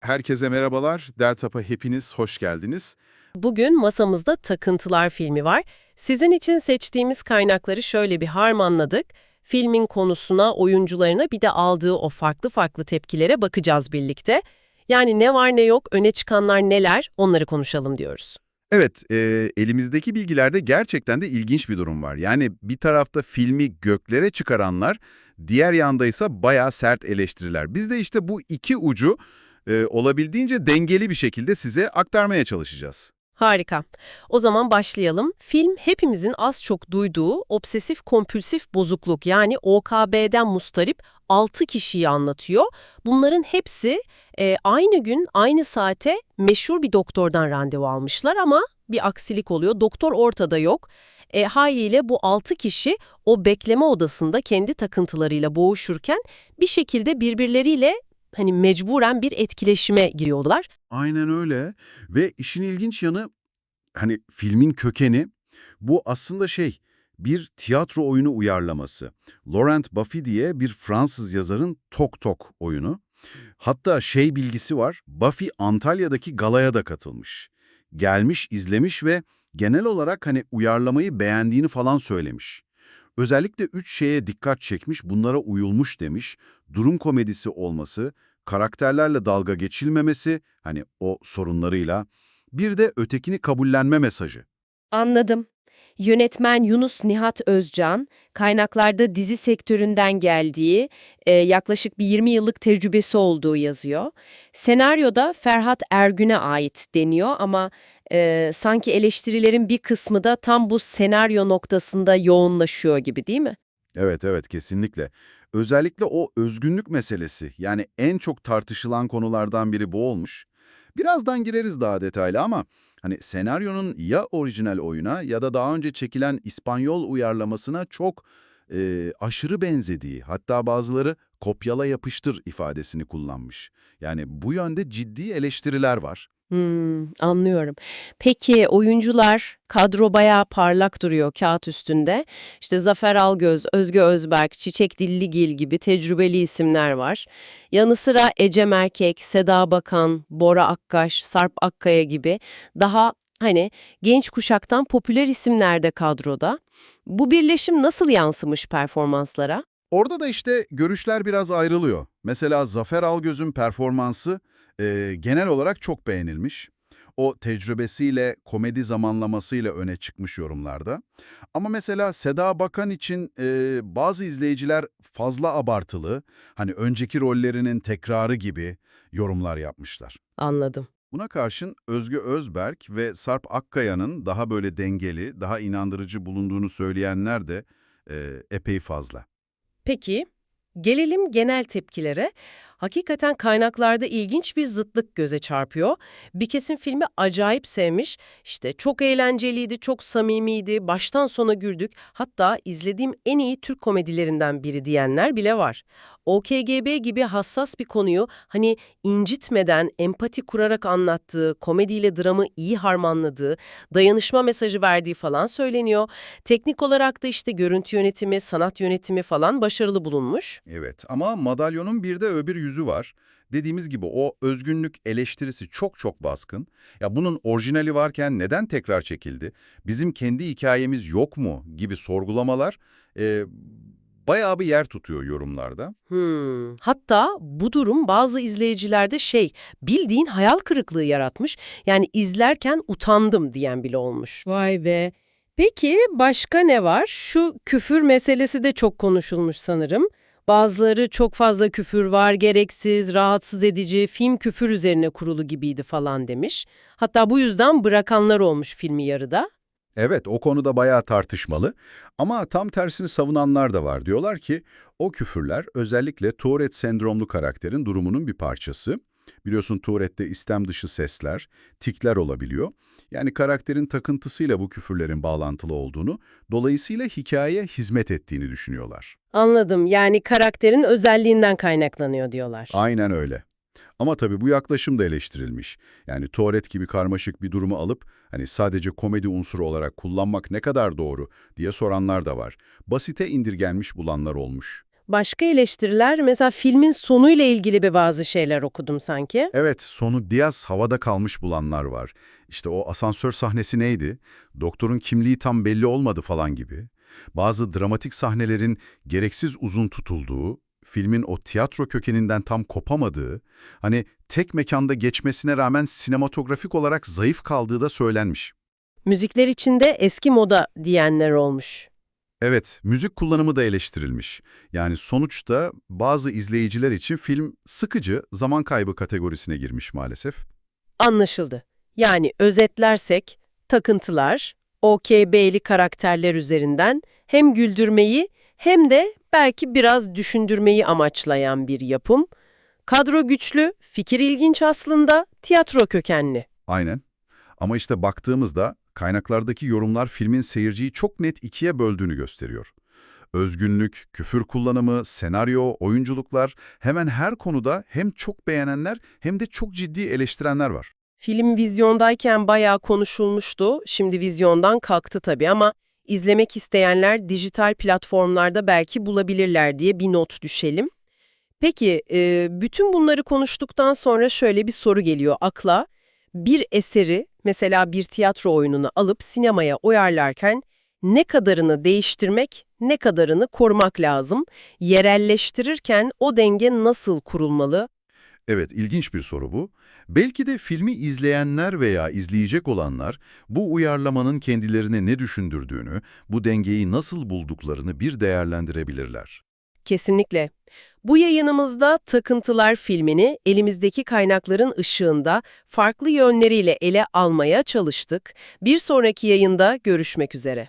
Herkese merhabalar. Dertap'a hepiniz hoş geldiniz. Bugün masamızda Takıntılar filmi var. Sizin için seçtiğimiz kaynakları şöyle bir harmanladık. Filmin konusuna, oyuncularına bir de aldığı o farklı farklı tepkilere bakacağız birlikte. Yani ne var ne yok, öne çıkanlar neler onları konuşalım diyoruz. Evet, e, elimizdeki bilgilerde gerçekten de ilginç bir durum var. Yani bir tarafta filmi göklere çıkaranlar, diğer yanda ise bayağı sert eleştiriler. Biz de işte bu iki ucu e, olabildiğince dengeli bir şekilde size aktarmaya çalışacağız. Harika. O zaman başlayalım. Film hepimizin az çok duyduğu obsesif kompülsif bozukluk yani OKB'den mustarip 6 kişiyi anlatıyor. Bunların hepsi e, aynı gün aynı saate meşhur bir doktordan randevu almışlar ama bir aksilik oluyor. Doktor ortada yok. E, haliyle bu 6 kişi o bekleme odasında kendi takıntılarıyla boğuşurken bir şekilde birbirleriyle hani mecburen bir etkileşime giriyorlar. Aynen öyle ve işin ilginç yanı hani filmin kökeni bu aslında şey bir tiyatro oyunu uyarlaması. Laurent Baffy diye bir Fransız yazarın Tok Tok oyunu. Hatta şey bilgisi var, Buffy Antalya'daki galaya da katılmış. Gelmiş, izlemiş ve genel olarak hani uyarlamayı beğendiğini falan söylemiş. Özellikle üç şeye dikkat çekmiş, bunlara uyulmuş demiş. Durum komedisi olması, karakterlerle dalga geçilmemesi, hani o sorunlarıyla, bir de ötekini kabullenme mesajı. Anladım. Yönetmen Yunus Nihat Özcan, kaynaklarda dizi sektöründen geldiği, e, yaklaşık bir 20 yıllık tecrübesi olduğu yazıyor. Senaryoda Ferhat Ergün'e ait deniyor ama e, sanki eleştirilerin bir kısmı da tam bu senaryo noktasında yoğunlaşıyor gibi değil mi? Evet evet kesinlikle. Özellikle o özgünlük meselesi yani en çok tartışılan konulardan biri bu olmuş. Birazdan gireriz daha detaylı ama hani senaryonun ya orijinal oyuna ya da daha önce çekilen İspanyol uyarlamasına çok e, aşırı benzediği hatta bazıları kopyala yapıştır ifadesini kullanmış. Yani bu yönde ciddi eleştiriler var. Hmm, anlıyorum. Peki oyuncular, kadro bayağı parlak duruyor kağıt üstünde. İşte Zafer Algöz, Özge Özberk, Çiçek Dilligil gibi tecrübeli isimler var. Yanı sıra Ecem Erkek, Seda Bakan, Bora Akkaş, Sarp Akkaya gibi daha hani genç kuşaktan popüler isimler de kadroda. Bu birleşim nasıl yansımış performanslara? Orada da işte görüşler biraz ayrılıyor. Mesela Zafer Algöz'ün performansı e, genel olarak çok beğenilmiş. O tecrübesiyle, komedi zamanlamasıyla öne çıkmış yorumlarda. Ama mesela Seda Bakan için e, bazı izleyiciler fazla abartılı, hani önceki rollerinin tekrarı gibi yorumlar yapmışlar. Anladım. Buna karşın Özgü Özberk ve Sarp Akkaya'nın daha böyle dengeli, daha inandırıcı bulunduğunu söyleyenler de e, epey fazla. Peki, gelelim genel tepkilere. Hakikaten kaynaklarda ilginç bir zıtlık göze çarpıyor. Bir kesim filmi acayip sevmiş, işte çok eğlenceliydi, çok samimiydi, baştan sona güldük, hatta izlediğim en iyi Türk komedilerinden biri diyenler bile var. OKGB gibi hassas bir konuyu hani incitmeden, empati kurarak anlattığı, komediyle dramı iyi harmanladığı, dayanışma mesajı verdiği falan söyleniyor. Teknik olarak da işte görüntü yönetimi, sanat yönetimi falan başarılı bulunmuş. Evet ama madalyonun bir de öbür yüzü var. Dediğimiz gibi o özgünlük eleştirisi çok çok baskın. Ya bunun orijinali varken neden tekrar çekildi? Bizim kendi hikayemiz yok mu? gibi sorgulamalar e, bayağı bir yer tutuyor yorumlarda. Hmm. Hatta bu durum bazı izleyicilerde şey, bildiğin hayal kırıklığı yaratmış. Yani izlerken utandım diyen bile olmuş. Vay be. Peki başka ne var? Şu küfür meselesi de çok konuşulmuş sanırım. Bazıları çok fazla küfür var, gereksiz, rahatsız edici, film küfür üzerine kurulu gibiydi falan demiş. Hatta bu yüzden bırakanlar olmuş filmi yarıda. Evet, o konuda bayağı tartışmalı ama tam tersini savunanlar da var. Diyorlar ki o küfürler özellikle Tourette sendromlu karakterin durumunun bir parçası. Biliyorsun Tourette'de istem dışı sesler, tikler olabiliyor. Yani karakterin takıntısıyla bu küfürlerin bağlantılı olduğunu, dolayısıyla hikayeye hizmet ettiğini düşünüyorlar. Anladım. Yani karakterin özelliğinden kaynaklanıyor diyorlar. Aynen öyle. Ama tabii bu yaklaşım da eleştirilmiş. Yani Tuvalet gibi karmaşık bir durumu alıp hani sadece komedi unsuru olarak kullanmak ne kadar doğru diye soranlar da var. Basite indirgenmiş bulanlar olmuş. Başka eleştiriler mesela filmin sonuyla ilgili bir bazı şeyler okudum sanki. Evet, sonu Diaz havada kalmış bulanlar var. İşte o asansör sahnesi neydi? Doktorun kimliği tam belli olmadı falan gibi. Bazı dramatik sahnelerin gereksiz uzun tutulduğu, filmin o tiyatro kökeninden tam kopamadığı, hani tek mekanda geçmesine rağmen sinematografik olarak zayıf kaldığı da söylenmiş. Müzikler içinde eski moda diyenler olmuş. Evet, müzik kullanımı da eleştirilmiş. Yani sonuçta bazı izleyiciler için film sıkıcı, zaman kaybı kategorisine girmiş maalesef. Anlaşıldı. Yani özetlersek takıntılar, OKB'li karakterler üzerinden hem güldürmeyi hem de belki biraz düşündürmeyi amaçlayan bir yapım. Kadro güçlü, fikir ilginç aslında, tiyatro kökenli. Aynen. Ama işte baktığımızda kaynaklardaki yorumlar filmin seyirciyi çok net ikiye böldüğünü gösteriyor. Özgünlük, küfür kullanımı, senaryo, oyunculuklar hemen her konuda hem çok beğenenler hem de çok ciddi eleştirenler var. Film vizyondayken bayağı konuşulmuştu. Şimdi vizyondan kalktı tabii ama izlemek isteyenler dijital platformlarda belki bulabilirler diye bir not düşelim. Peki, e, bütün bunları konuştuktan sonra şöyle bir soru geliyor akla. Bir eseri, mesela bir tiyatro oyununu alıp sinemaya uyarlarken ne kadarını değiştirmek, ne kadarını korumak lazım? Yerelleştirirken o denge nasıl kurulmalı? Evet, ilginç bir soru bu. Belki de filmi izleyenler veya izleyecek olanlar bu uyarlamanın kendilerine ne düşündürdüğünü, bu dengeyi nasıl bulduklarını bir değerlendirebilirler. Kesinlikle. Bu yayınımızda Takıntılar filmini elimizdeki kaynakların ışığında farklı yönleriyle ele almaya çalıştık. Bir sonraki yayında görüşmek üzere.